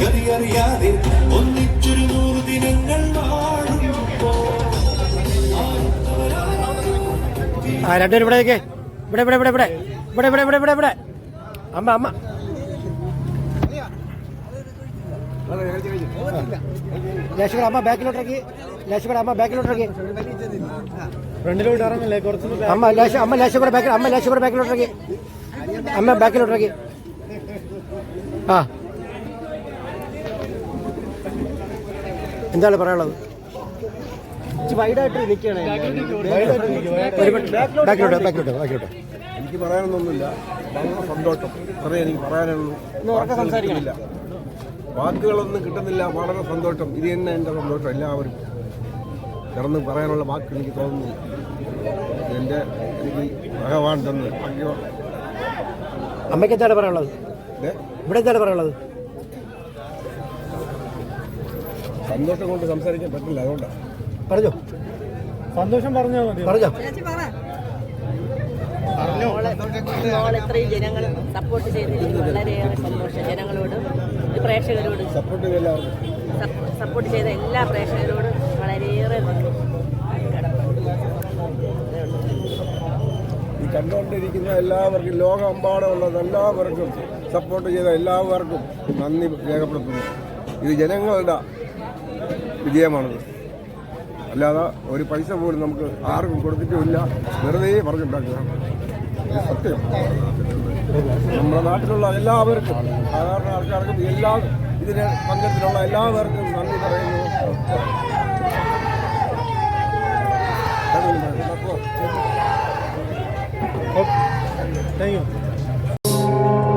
ഗതിയറിയാതെ ഒന്നിച്ചൊരു നൂറ് ദിനങ്ങൾ ആ രണ്ടുപേരും ഇവിടെ ഇവിടെ ഇവിടെ ഇവിടെ ഇവിടെ. ഇവിടെ ഇവിടെ ഇവിടെ ഇവിടെ ഇവിടെ. അമ്മ അമ്മ. ലേശുകൂടെ അമ്മ ബാക്കിലോട്ടിറക്കി. ലേശുകൂടെ അമ്മ ബാക്കിലോട്ടിറക്കി. ഫ്രണ്ടിലോട്ട് ഇറങ്ങില്ലേ കുറച്ച് അമ്മ ലേശ അമ്മ ലേശുകൂടെ ബാക്കിൽ അമ്മ ലേശുകൂടെ ബാക്കിലോട്ടിറക്കി. അമ്മ ബാക്കിലോട്ടിറക്കി. ആ. എന്താണ് പറയാനുള്ളത്? എനിക്ക് പറയാനൊന്നുമില്ല. വളരെ സന്തോഷം. അത്രേ എനിക്ക് പറയാനുള്ളൂ. വാക്കുകളൊന്നും കിട്ടുന്നില്ല. വളരെ സന്തോഷം. ഇത് തന്നെ എന്റെ സന്തോഷം. എല്ലാവരും കിടന്ന് പറയാനുള്ള വാക്ക് എനിക്ക് തോന്നുന്നില്ല. എന്റെ എനിക്ക് ഭഗവാൻ തന്ന് അമ്മയ്ക്ക് എന്താണ് പറയാനുള്ളത്? ഇവിടെ എന്താണ് പറയാനുള്ളത്? സന്തോഷം കൊണ്ട് സംസാരിക്കാൻ പറ്റില്ല അതുകൊണ്ടാണ് പറഞ്ഞോ. സന്തോഷം പറഞ്ഞാൽ മതി. പറഞ്ഞോ. മോളെ ഇത്രയും ജനങ്ങൾ സപ്പോർട്ട് വളരെയേറെ സന്തോഷം ജനങ്ങളോടും പ്രേക്ഷകരോടും. സപ്പോർട്ട് ചെയ്ത സപ്പോർട്ട് ചെയ്ത എല്ലാ പ്രേക്ഷകരോടും വളരെയേറെ ഈ കണ്ടുകൊണ്ടിരിക്കുന്ന എല്ലാവർക്കും ലോകമെമ്പാടുമുള്ള എല്ലാവർക്കും സപ്പോർട്ട് ചെയ്ത എല്ലാവർക്കും നന്ദി രേഖപ്പെടുത്തുന്നു. ഇത് ജനങ്ങളുടെ വിജയമാണിത്. അല്ലാതെ ഒരു പൈസ പോലും നമുക്ക് ആർക്കും കൊടുത്തിട്ടുമില്ല. വെറുതെ പറഞ്ഞുണ്ടാക്കുക ഇത് സത്യം. നമ്മുടെ നാട്ടിലുള്ള എല്ലാവർക്കും സാധാരണ ആൾക്കാർക്കും എല്ലാ ഇതിന് പങ്കത്തിലുള്ള എല്ലാവർക്കും നന്ദി പറയുന്നു.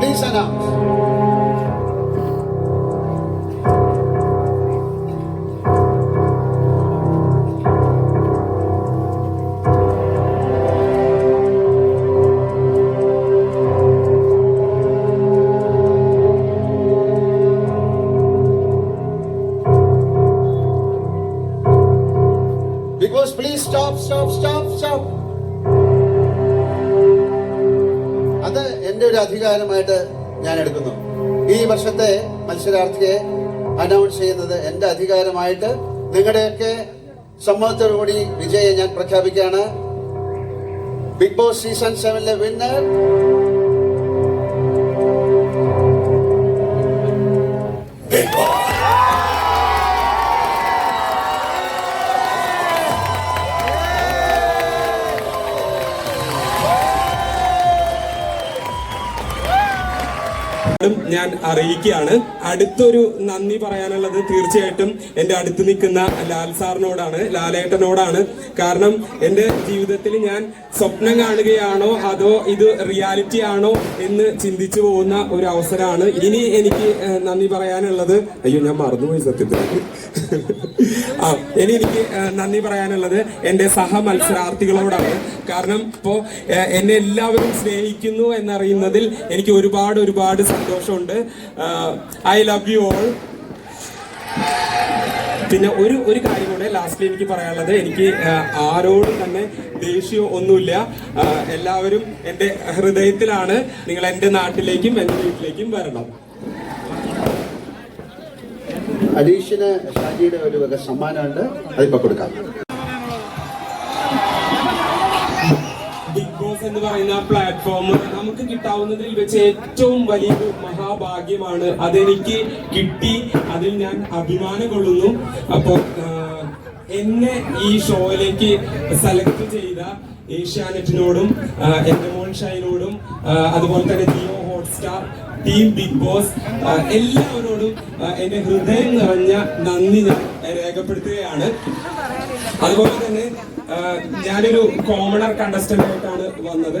Please announce. Boss, please stop, stop, stop, stop. അത് എന്റെ ഒരു അധികാരമായിട്ട് ഞാൻ എടുക്കുന്നു. ഈ വർഷത്തെ മത്സരാർത്ഥിയെ അനൗൺസ് ചെയ്യുന്നത് എന്റെ അധികാരമായിട്ട് നിങ്ങളുടെയൊക്കെ സമ്മതത്തോടുകൂടി വിജയം ഞാൻ പ്രഖ്യാപിക്കുകയാണ്. ബിഗ് ബോസ് സീസൺ സെവനിലെ വിന്നർ ഉം ഞാൻ അറിയിക്കുകയാണ്. അടുത്തൊരു നന്ദി പറയാനുള്ളത് തീർച്ചയായിട്ടും എന്റെ അടുത്ത് നിൽക്കുന്ന ലാൽ സാറിനോടാണ് ലാലേട്ടനോടാണ്. കാരണം എന്റെ ജീവിതത്തിൽ ഞാൻ സ്വപ്നം കാണുകയാണോ അതോ ഇത് റിയാലിറ്റി ആണോ എന്ന് ചിന്തിച്ചു പോകുന്ന ഒരു അവസരമാണ്. ഇനി എനിക്ക് നന്ദി പറയാനുള്ളത് അയ്യോ ഞാൻ മറന്നുപോയി സത്യത്തിൽ. ആ ഇനി എനിക്ക് നന്ദി പറയാനുള്ളത് എന്റെ സഹ മത്സരാർത്ഥികളോടാണ് കാരണം ഇപ്പോ എന്നെ എല്ലാവരും സ്നേഹിക്കുന്നു എന്നറിയുന്നതിൽ എനിക്ക് ഒരുപാട് ഒരുപാട് സന്തോഷമുണ്ട്. ഐ ലവ് യു ഓൾ പിന്നെ ഒരു ഒരു കാര്യം കൂടെ ലാസ്റ്റിൽ എനിക്ക് പറയാനുള്ളത്. എനിക്ക് ആരോടും തന്നെ ദേഷ്യം ഒന്നുമില്ല. എല്ലാവരും എന്റെ ഹൃദയത്തിലാണ്. നിങ്ങൾ എന്റെ നാട്ടിലേക്കും എന്റെ വീട്ടിലേക്കും വരണം. അലീഷിന് ഷാജിയുടെ ഒരു വക സമ്മാനമുണ്ട്. അതിപ്പോ കൊടുക്കാം. എന്ന് പറയുന്ന പ്ലാറ്റ്ഫോം നമുക്ക് കിട്ടാവുന്നതിൽ വെച്ച് ഏറ്റവും വലിയൊരു മഹാഭാഗ്യമാണ് അതെനിക്ക് കിട്ടി അതിൽ ഞാൻ അഭിമാനം കൊള്ളുന്നു. അപ്പോൾ എന്നെ ഈ ഷോയിലേക്ക് സെലക്ട് ചെയ്ത ഏഷ്യാനെറ്റിനോടും എന്റെ മോൾ ഷൈനോടും അതുപോലെ തന്നെ Jio Hotstar team Big Boss എല്ലാവരോടും എന്റെ ഹൃദയം നിറഞ്ഞ നന്ദി ഞാൻ രേഖപ്പെടുത്തുകയാണ്. അതുപോലെ തന്നെ ഞാനൊരു കോമണർ കണ്ടസ്റ്റന്റ് ആയിട്ടാണ് വന്നത്.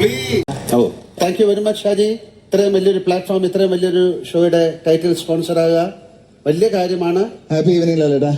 ഓ thank you very much Shaji ഇത്രയും വലിയൊരു പ്ലാറ്റ്ഫോം ഇത്രയും വലിയൊരു ഷോയുടെ ടൈറ്റിൽ സ്പോൺസർ ആകുക വലിയ കാര്യമാണ്. Happy evening ലാലേട്ടാ